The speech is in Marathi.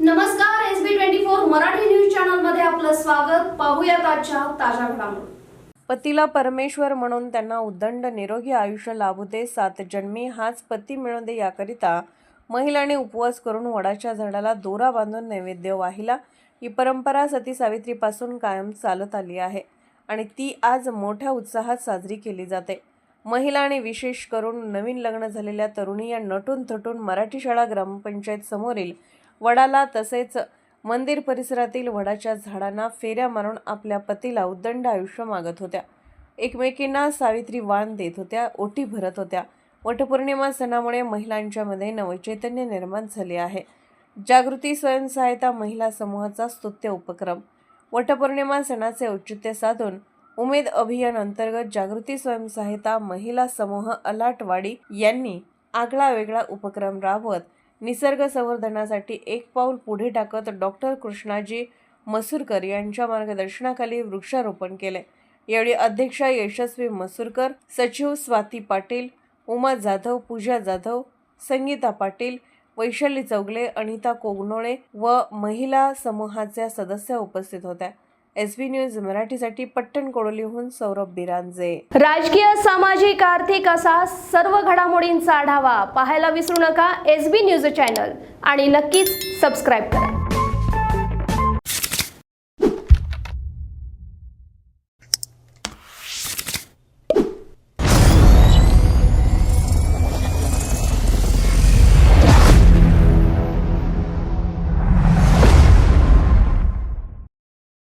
नमस्कार S B twenty four Marathi news चॅनलमध्ये आपलं स्वागत. पाहूया आजच्या ताज्या घडामोडी. पतीला परमेश्वर म्हणून त्यांना उद्दंड निरोगी आयुष्य लाभू दे सात जन्मी हाच पती मिळू दे याकरिता महिलांनी उपवास करून वडाच्या झाडाला दोरा बांधून नैवेद्य वाहिला. ही परंपरा सती सावित्रीपासून कायम चालत आली आहे आणि ती आज मोठ्या उत्साहात साजरी केली जाते. महिला आणि विशेष करून नवीन लग्न झालेल्या तरुणी या नटून थटून मराठी शाळा ग्रामपंचायत समोरील वडाला तसेच मंदिर परिसरातील वडाच्या झाडांना फेऱ्या मारून आपल्या पतीला उदंड आयुष्य मागत होत्या. एकमेकींना सावित्री वाण देत होत्या ओटी भरत होत्या. वटपौर्णिमा सणामुळे महिलांच्यामध्ये नवचैतन्य निर्माण झाले आहे. जागृती स्वयंसहायता महिला समूहाचा स्तुत्य उपक्रम. वटपौर्णिमा सणाचे औचित्य साधून उमेद अभियान अंतर्गत जागृती स्वयंसहायता महिला समूह अलाटवाडी यांनी आगळा वेगळा उपक्रम राबवत निसर्ग संवर्धनासाठी एक पाऊल पुढे टाकत डॉक्टर कृष्णाजी मसूरकर यांच्या मार्गदर्शनाखाली वृक्षारोपण केले. यावेळी अध्यक्षा यशस्वी मसूरकर सचिव स्वाती पाटील उमा जाधव पूजा जाधव संगीता पाटील वैशाली चौगले अनिता कोगनोळे व महिला समूहाच्या सदस्य उपस्थित होत्या. एस बी न्यूज मराठीसाठी पट्टण कोडोलीहून सौरभ बिरांजे. राजकीय सामाजिक आर्थिक असा सर्व घडामोडींचा आढावा पाहायला विसरू नका एस बी न्यूज चॅनल. आणि नक्कीच सबस्क्राईब करा.